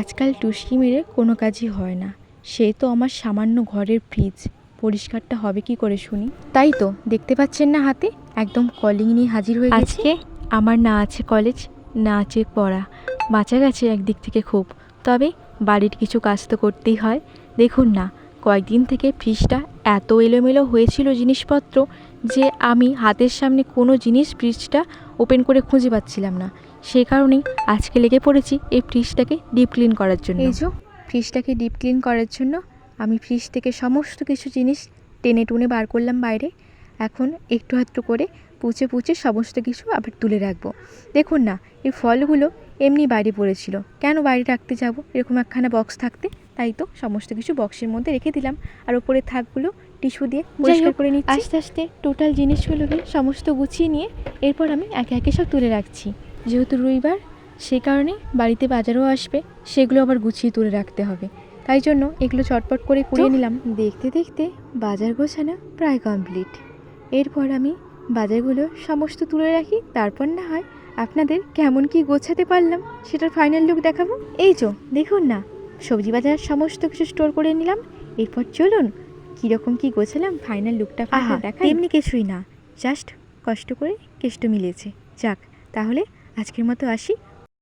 আজকাল টুসকি মেরে কোনো কাজই হয় না। সে তো আমার সামান্য ঘরের ফ্রিজ। পরিষ্কারটা হবে কি করে শুনি? তাই তো, দেখতে পাচ্ছেন না হাতে? একদম কলিং নিয়ে হাজির হয়ে আজকে? আমার না আছে কলেজ, না আছে পড়া। বাঁচা গেছে একদিক থেকে খুব। তবে বাড়ির কিছু কাজ তো করতেই হয়। দেখুন না কয়েকদিন থেকে ফ্রিজটা এত এলোমেলো হয়েছিল জিনিসপত্র যে আমি হাতের সামনে কোনো জিনিস ফ্রিজটা ওপেন করে খুঁজে পাচ্ছিলাম না। সেই কারণেই আজকে লেগে পড়েছি এই ফ্রিজটাকে ডিপ ক্লিন করার জন্য। এই যে, ফ্রিজটাকে ডিপ ক্লিন করার জন্য আমি ফ্রিজ থেকে সমস্ত কিছু জিনিস টেনে টুনে বার করলাম বাইরে। এখন একটু আধটু করে পুচে পুচে সমস্ত কিছু আবার তুলে রাখব। দেখুন না, এই ফলগুলো এমনি বাইরে পড়েছিল। কেন বাইরে রাখতে যাব? এরকম একখানা বক্স থাকতে তাই তো সমস্ত কিছু বক্সের মধ্যে রেখে দিলাম। আর উপরে থাকগুলো টিস্যু দিয়ে পরিষ্কার করে নিচ্ছি। আস্তে আস্তে টোটাল জিনিসগুলোকে সমস্ত গুছিয়ে নিয়ে এরপর আমি একে একে সব তুলে রাখছি। যেহেতু রবিবার সেই কারণে বাড়িতে বাজারও আসবে সেগুলো আবার গুছিয়ে তুলে রাখতে হবে। তাই জন্য এগুলো চটপট করে কুড়িয়ে নিলাম। দেখতে দেখতে বাজার গোছানো প্রায় কমপ্লিট এরপর আমি বাজারগুলো সমস্ত তুলে রাখি। তারপর না হয় আপনাদের কেমন কি গোছাতে পারলাম সেটার ফাইনাল লুক দেখাবো। এই তো দেখুন না সবজি বাজার সমস্ত কিছু স্টোর করে নিলাম। এরপর চলুন কীরকম কি গোছালাম ফাইনাল লুকটা ফাইনাল দেখা এমনি কিছুই না। জাস্ট কষ্ট করে কেষ্ট মিলেছে। যাক তাহলে আজকের মতো আসি।